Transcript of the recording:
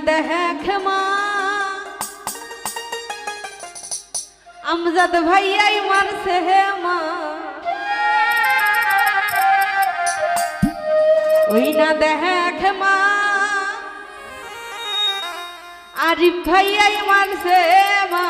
ওই দেখ মা। আমজাদ ভাইয়াই মারছে হে মা। ওই না দেখ মা। আরিফ ভাইয়াই মারছে মা।